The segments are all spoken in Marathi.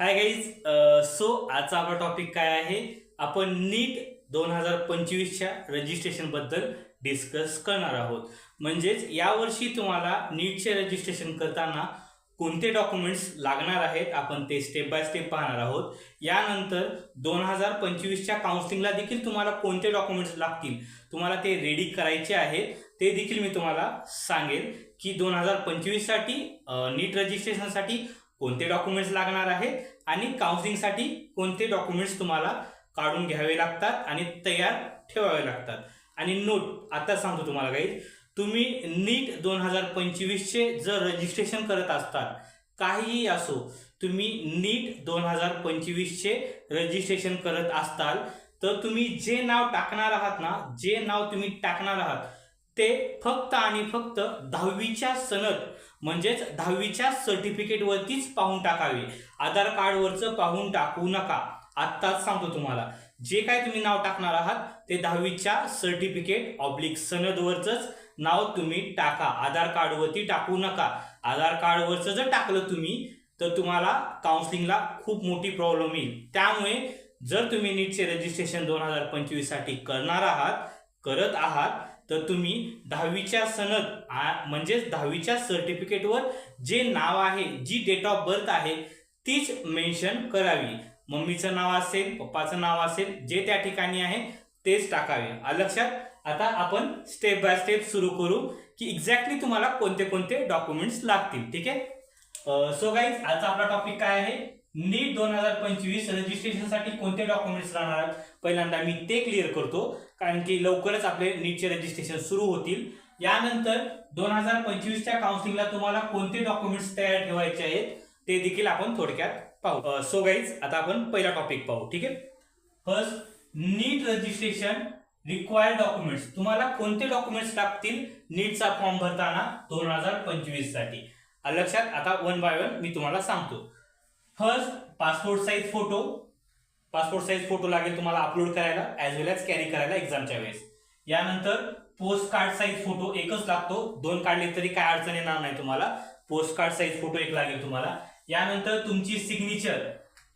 हाय गाईज सो आजचा आपला टॉपिक काय आहे? आपण नीट दोन हजार पंचवीसच्या रजिस्ट्रेशनबद्दल डिस्कस करणार आहोत. म्हणजेच यावर्षी तुम्हाला नीटचे रजिस्ट्रेशन करताना कोणते डॉक्युमेंट्स लागणार आहेत आपण ते स्टेप बाय स्टेप पाहणार आहोत. यानंतर दोन हजार पंचवीसच्या काउन्सिलिंगला देखील तुम्हाला कोणते डॉक्युमेंट्स लागतील? तुम्हाला ते रेडी करायचे आहेत. ते देखील मी तुम्हाला सांगेल की दोन हजार पंचवीससाठी नीट रजिस्ट्रेशनसाठी कोणते डॉक्युमेंट्स लागणार आहेत आणि काउन्सिलिंगसाठी कोणते डॉक्युमेंट्स तुम्हाला काढून घ्यावे लागतात आणि तयार ठेवावे लागतात. आणि नोट आता सांगतो तुम्हाला काही तुम्ही नीट दोन हजार पंचवीसचे जर रजिस्ट्रेशन करत असताल काहीही असो तुम्ही नीट दोन हजार पंचवीसचे रजिस्ट्रेशन करत असताल तर तुम्ही जे नाव टाकणार आहात ना जे नाव तुम्ही टाकणार आहात ते फक्त आणि फक्त दहावीच्या सनद म्हणजेच दहावीच्या सर्टिफिकेटवरतीच पाहून टाकावे. आधार कार्डवरचं पाहून टाकू नका. आत्ताच सांगतो तुम्हाला. जे काय तुम्ही नाव टाकणार आहात ते दहावीच्या सर्टिफिकेट ऑब्लिक सनदवरचंच नाव तुम्ही टाका. आधार कार्डवरती टाकू नका. आधार कार्डवरचं जर टाकलं तुम्ही तर तुम्हाला काउन्सिलिंगला खूप मोठी प्रॉब्लेम येईल. त्यामुळे जर तुम्ही नीटचे रजिस्ट्रेशन दोन हजार पंचवीससाठी करणार आहात करत आहात तर तुम्ही दहावीच्या सनद आ- म्हणजेच दहावीच्या सर्टिफिकेटवर जे नाव आहे जी डेट ऑफ बर्थ आहे तीच मेन्शन करावी. मम्मीचं नाव असेल पप्पाचं नाव असेल जे त्या ठिकाणी आहे तेच टाकावे. लक्षात? आता आपण स्टेप बाय स्टेप सुरू करू की एक्झॅक्टली तुम्हाला कोणते कोणते डॉक्युमेंट्स लागतील. ठीक आहे? सो गाईज आजचा आपला टॉपिक काय आहे? नीट दोन हजार पंचवीस रजिस्ट्रेशनसाठी कोणते डॉक्युमेंट्स राहणार? आहेत पहिल्यांदा मी ते क्लिअर करतो कारण की लवकरच आपले नीटचे रजिस्ट्रेशन सुरू होतील. यानंतर दोन हजार पंचवीसच्या काउन्सिलिंगला तुम्हाला कोणते डॉक्युमेंट्स तयार ठेवायचे आहेत ते देखील आपण थोडक्यात पाहू. सो गाईज आता आपण पहिला टॉपिक पाहू ठीक आहे? First NEET registration required documents तुम्हाला कोणते डॉक्युमेंट्स लागतील नीटचा फॉर्म भरताना दोन हजार पंचवीससाठी लक्षात आता वन बाय वन मी तुम्हाला सांगतो. First passport size photo passport size photo लागेल तुम्हाला अपलोड करायला ऍज वेल एज कॅरी करायला एक्झामच्या वेळेस. यानंतर पोस्ट कार्ड साईज फोटो एकच लागतो. दोन काढले तरी काय अडचण येणार नाही तुम्हाला. पोस्ट कार्ड साईज फोटो एक लागेल तुम्हाला. यानंतर तुमची सिग्नेचर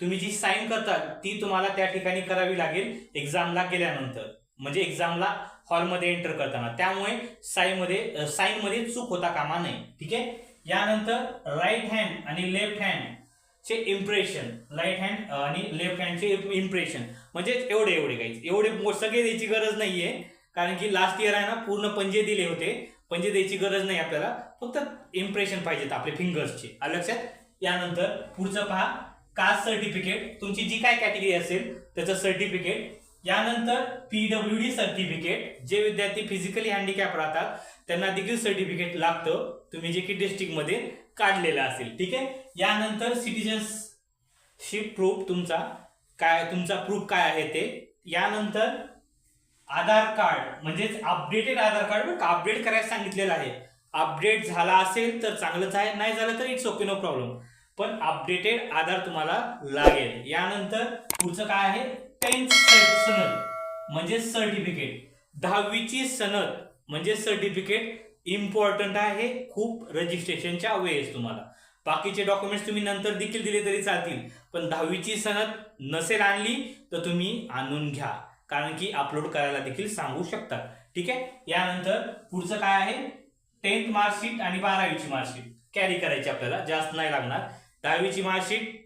तुम्ही जी साईन करतात ती तुम्हाला त्या ठिकाणी करावी लागेल एक्झामला गेल्यानंतर. म्हणजे एक्झामला हॉलमध्ये एंटर करताना. त्यामुळे साईनमध्ये साईनमध्ये चूक होता कामा नये. ठीक आहे? यानंतर राईट हँड आणि लेफ्ट हँड चे इम्प्रेशन राईट हँड आणि लेफ्ट हँडचे इम्प्रेशन म्हणजे एवढे एवढे काही एवढे सगळे द्यायची गरज नाहीये. कारण की लास्ट इयर आहे ना पूर्ण पंजे दिले होते. पंजे द्यायची गरज नाही आपल्याला. फक्त इम्प्रेशन पाहिजेत आपले फिंगर्सचे लक्षात? यानंतर पुढचं पहा. कास्ट सर्टिफिकेट तुमची जी काय कॅटेगरी असेल त्याचं सर्टिफिकेट यानंतर पीडब्ल्यू डी सर्टिफिकेट जे विद्यार्थी फिजिकली हँडिकॅप राहतात त्यांना देखील सर्टिफिकेट लागतं. तुम्ही जे की डिस्ट्रिक्टमध्ये काढलेलं असेल ठीक आहे? यानंतर सिटिझनशिप प्रूफ तुमचा काय तुमचा प्रूफ काय आहे ते? यानंतर आधार कार्ड म्हणजेच अपडेटेड आधार कार्ड अपडेट करायला सांगितलेलं आहे. अपडेट झाला असेल तर चांगलंच आहे नाही झालं तर इट्स ओके नो प्रॉब्लेम पण अपडेटेड आधार तुम्हाला लागेल. यानंतर पुढचं काय आहे? सनद म्हणजे सर्टिफिकेट दहावीची सनद म्हणजे सर्टिफिकेट इम्पॉर्टंट आहे खूप रजिस्ट्रेशनच्या वेळेस तुम्हाला. बाकीचे डॉक्युमेंट्स तुम्ही नंतर देखील दिले तरी चालतील पण दहावीची सनद नसेल आणली तर तुम्ही आणून घ्या. कारण की अपलोड करायला देखील सांगू शकतात ठीक आहे? यानंतर पुढचं काय आहे? टेन्थ मार्कशीट आणि बारावीची मार्कशीट कॅरी करायची आपल्याला जास्त नाही लागणार. दहावीची मार्कशीट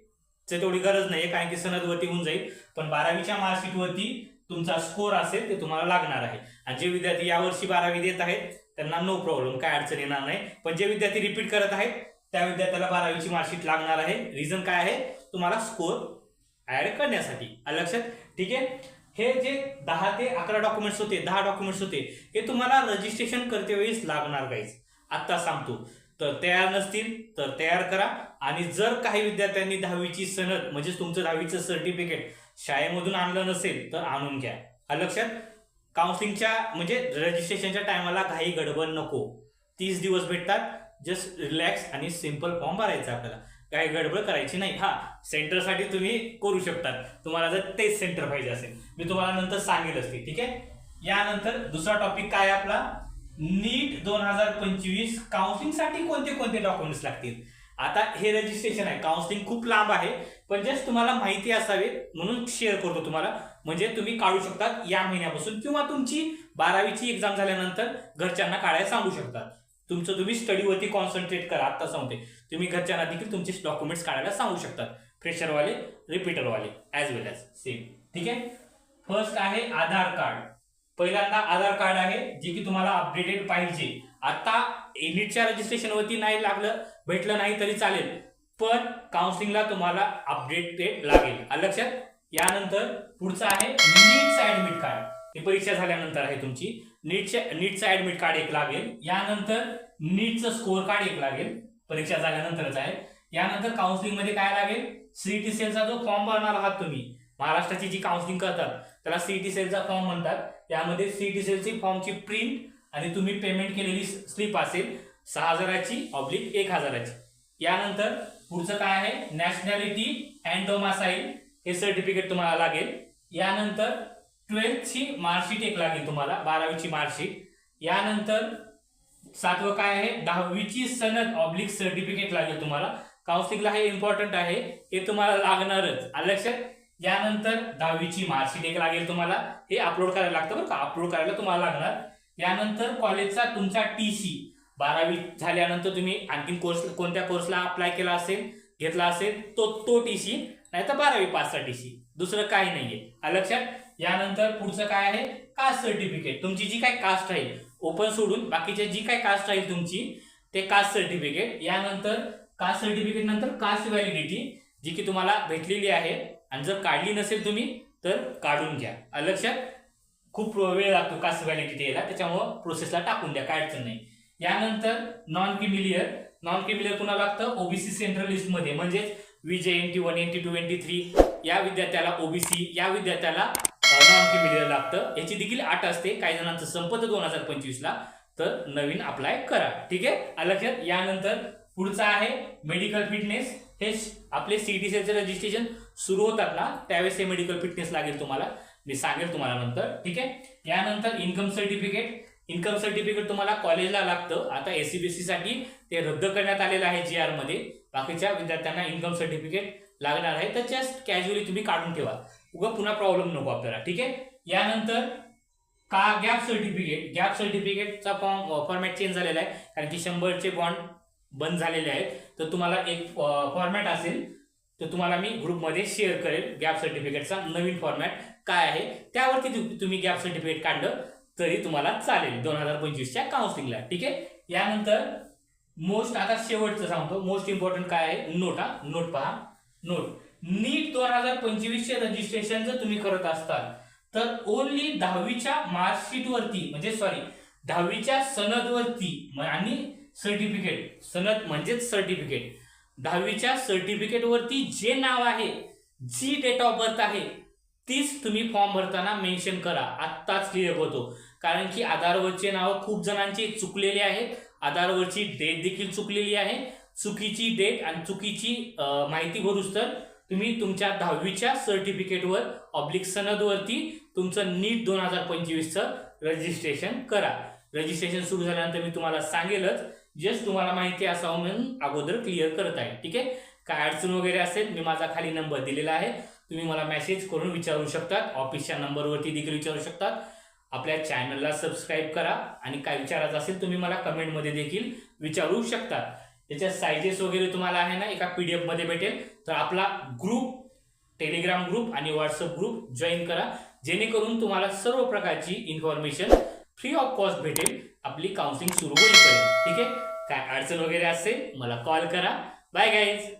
चे तेवढी गरज नाही कारण की सनदवरती होऊन जाईल. पण बारावीच्या मार्कशीटवरती तुमचा स्कोर असेल ते तुम्हाला लागणार आहे. आणि जे विद्यार्थी यावर्षी बारावी देत आहेत त्यांना नो प्रॉब्लेम काय अडचण येणार नाही. पण जे विद्यार्थी रिपीट करत आहेत त्या विद्यार्थ्याला बारावीची मार्कशीट लागणार आहे. रिझन काय आहे? तुम्हाला स्कोर ऍड करण्यासाठी. लक्षात ठीक आहे? हे जे दहा ते अकरा डॉक्युमेंट्स होते दहा डॉक्युमेंट्स होते हे तुम्हाला रजिस्ट्रेशन करते वेळेस लागणार काहीच आत्ता सांगतो. तर तयार नसतील तर तयार करा. आणि जर काही विद्यार्थ्यांनी दहावीची सनद म्हणजेच तुमचं दहावीचं सर्टिफिकेट शाळेमधून आणलं नसेल तर आणून घ्या. लक्षात? काउन्सिलिंगच्या म्हणजे रजिस्ट्रेशनच्या टायमाला काही गडबड नको. तीस दिवस भेटतात. जस्ट रिलॅक्स आणि सिंपल फॉर्म भरायचा आपल्याला. काही गडबड करायची नाही. हा सेंटरसाठी तुम्ही करू शकतात. तुम्हाला जर तेच सेंटर पाहिजे असेल. मी तुम्हाला नंतर सांगेल असते ठीक आहे? यानंतर दुसरा टॉपिक काय आपला? नीट दोन हजार पंचवीस काउन्सिलिंगसाठी कोणते कोणते डॉक्युमेंट्स लागतील? आता हे रजिस्ट्रेशन आहे. काउन्सिलिंग खूप लांब आहे. पण जस्ट तुम्हाला माहिती असावी म्हणून शेअर करतो तुम्हाला. म्हणजे तुम्ही काढू शकता या महिन्यापासून किंवा तुमची बारावीची एक्झाम झाल्यानंतर घरच्यांना काढायला सांगू शकतात तुमचं तुम्ही स्टडीवरती कॉन्सन्ट्रेट करा. आता सांगते. तुम्ही घरच्यांना देखील तुमचे डॉक्युमेंट्स काढायला सांगू शकतात फ्रेशरवाले रिपीटरवाले ॲज वेल ॲज सेम ठीक आहे? फर्स्ट आहे आधार कार्ड पहिल्यांदा आधार कार्ड आहे जे की तुम्हाला अपडेटेड पाहिजे. आता नीटच्या रजिस्ट्रेशन वरती नाही लागलं भेटलं नाही तरी चालेल. पण काउन्सिलिंगला तुम्हाला अपडेटेड लागेल. लक्षात यानंतर पुढचं आहे नीटचं ऍडमिट कार्ड ही परीक्षा झाल्यानंतर आहे तुमची. नीटच्या नीटचं ऍडमिट कार्ड एक लागेल. यानंतर नीटचं स्कोअर कार्ड एक लागेल. परीक्षा झाल्यानंतरच आहे. यानंतर काउन्सिलिंगमध्ये काय लागेल? सीईटी सेलचा जो फॉर्म भरणार आहात तुम्ही महाराष्ट्राची जी काउन्सिलिंग करतात त्याला सीईटी सेलचा फॉर्म म्हणतात. यामध्ये सीईटी सेलची फॉर्मची प्रिंट आणि तुम्ही पेमेंट केलेली स्लिप असेल सहा हजाराची ऑब्लिक एक हजाराची. यानंतर पुढचं काय आहे? नॅशनॅलिटी अँड डोमासाईल हे सर्टिफिकेट तुम्हाला लागेल. यानंतर ट्वेल्थची मार्कशीट एक लागेल तुम्हाला बारावीची मार्कशीट यानंतर सातवं काय आहे? दहावीची सनद ऑब्लिक सर्टिफिकेट लागेल तुम्हाला. काउन्सिलिंगला हे इम्पॉर्टंट आहे. हे तुम्हाला लागणारच. लक्षात? यानंतर दहावीची मार्कशीट एक लागेल तुम्हाला. हे अपलोड करायला लागतं बरं का? अपलोड करायला तुम्हाला लागणार. यानंतर कॉलेजचा तुमचा टी सी बारावी झाल्यानंतर तुम्ही आणखीन कोर्स कोणत्या कोर्सला अप्लाय केला असेल घेतला असेल तो तो टी सी नाही तर बारावी पासचा टी सी दुसरं काही नाहीये. आहे लक्षात? यानंतर पुढचं काय आहे? कास्ट सर्टिफिकेट तुमची जी काय कास्ट राहील ओपन सोडून बाकीचे जी काय कास्ट राहील तुमची ते कास्ट सर्टिफिकेट यानंतर कास्ट सर्टिफिकेट नंतर कास्ट व्हॅलिडिटी जी की तुम्हाला भेटलेली आहे. आणि जर काढली नसेल तुम्ही तर काढून घ्या. लक्षात खूप वेळ लागतो कास्ट व्हॅलिडिटी यायला त्याच्यामुळं प्रोसेसला टाकून द्या काय अडचण नाही. यानंतर नॉन क्रिमिलियर नॉन क्रिमिलियर कुणाला लागतं ओबीसी सेंट्रल लिस्टमध्ये म्हणजेच VJ N T one N T two N T three या विद्यार्थ्याला ओबीसी या विद्यार्थ्याला नॉन क्रिमिलियर लागतं. याची देखील आठ असते. काही जणांचं संपत दोन हजार पंचवीसला तर नवीन अप्लाय करा. ठीक आहे? लक्षात यानंतर पुढचं आहे मेडिकल फिटनेस हे आपले आपले डी सेलचे रजिस्ट्रेशन सुरू होतात ना त्यावेळेस हे मेडिकल फिटनेस लागेल तुम्हाला. मी सांगेल तुम्हाला नंतर ठीक आहे? यानंतर इन्कम सर्टिफिकेट इन्कम सर्टिफिकेट तुम्हाला कॉलेजला लागतं. आता एसीबीसी साठी ते रद्द करण्यात आलेलं आहे जी आरमध्ये. बाकीच्या विद्यार्थ्यांना इन्कम सर्टिफिकेट लागणार आहे. तर जस्ट कॅज्युअली तुम्ही काढून ठेवा. उगा पुन्हा प्रॉब्लेम नको आपल्याला ठीक आहे? यानंतर का गॅप सर्टिफिकेट गॅप सर्टिफिकेटचा फॉर्म फॉर्मॅट चेंज झालेला आहे. कारण की शंभरचे बॉन्ड बंद झालेले आहेत तर तुम्हाला एक फॉर्मॅट असेल तर तुम्हाला मी ग्रुपमध्ये शेअर करेल गॅप सर्टिफिकेटचा नवीन फॉर्मॅट काय आहे. त्यावरती तुम्ही गॅप सर्टिफिकेट काढलं तरी तुम्हाला चालेल दोन हजार पंचवीसच्या काउन्सिलिंगला ठीक आहे? यानंतर मोस्ट आता शेवटचं सांगतो. मोस्ट इम्पॉर्टंट काय आहे? नोट. हा नोट पहा. नोट. नीट दोन हजार पंचवीसचे रजिस्ट्रेशन जर तुम्ही करत असताल तर ओनली दहावीच्या मार्कशीटवरती म्हणजे सॉरी दहावीच्या सनदवरती आणि सर्टिफिकेट सनद म्हणजेच सर्टिफिकेट दहावीच्या सर्टिफिकेटवरती जे नाव आहे जी डेट ऑफ बर्थ आहे तीच तुम्ही फॉर्म भरताना मेन्शन करा. आत्ताच क्लिअर होतो. कारण की आधारवरचे नाव खूप जणांचे चुकलेले आहेत. आधारवरची डेट देखील चुकलेली आहे. चुकीची डेट आणि चुकीची माहिती भरूच तर तुम्ही तुमच्या दहावीच्या सर्टिफिकेटवर ऑब्लिक सनदवरती तुमचं नीट दोन हजार पंचवीसचं रजिस्ट्रेशन करा. रजिस्ट्रेशन सुरू झाल्यानंतर मी तुम्हाला सांगेलच जस्ट तुम्हाला माहिती असावं म्हणून अगोदर क्लिअर करत आहे. ठीक आहे? काय अडचण वगैरे असेल मी माझा खाली नंबर दिलेला आहे. तुम्ही मला मेसेज करून विचारू शकतात. ऑफिसच्या नंबरवरती देखील विचारू शकतात. आपल्या चॅनलला सबस्क्राईब करा आणि काय विचारायचं असेल तुम्ही मला कमेंटमध्ये देखील विचारू शकता त्याच्या सायझेस वगैरे तुम्हाला आहे ना एका पी डी एफमध्ये भेटेल. तर आपला ग्रुप टेलिग्राम ग्रुप आणि व्हॉट्सअप ग्रुप जॉईन करा. जेणेकरून तुम्हाला सर्व प्रकारची इन्फॉर्मेशन फ्री ऑफ कॉस्ट भेटेल. आपली काउन्सिलिंग सुरू होईपर्यंत. ठीक आहे? काय अडचण वगैरे असेल मला कॉल करा. Bye guys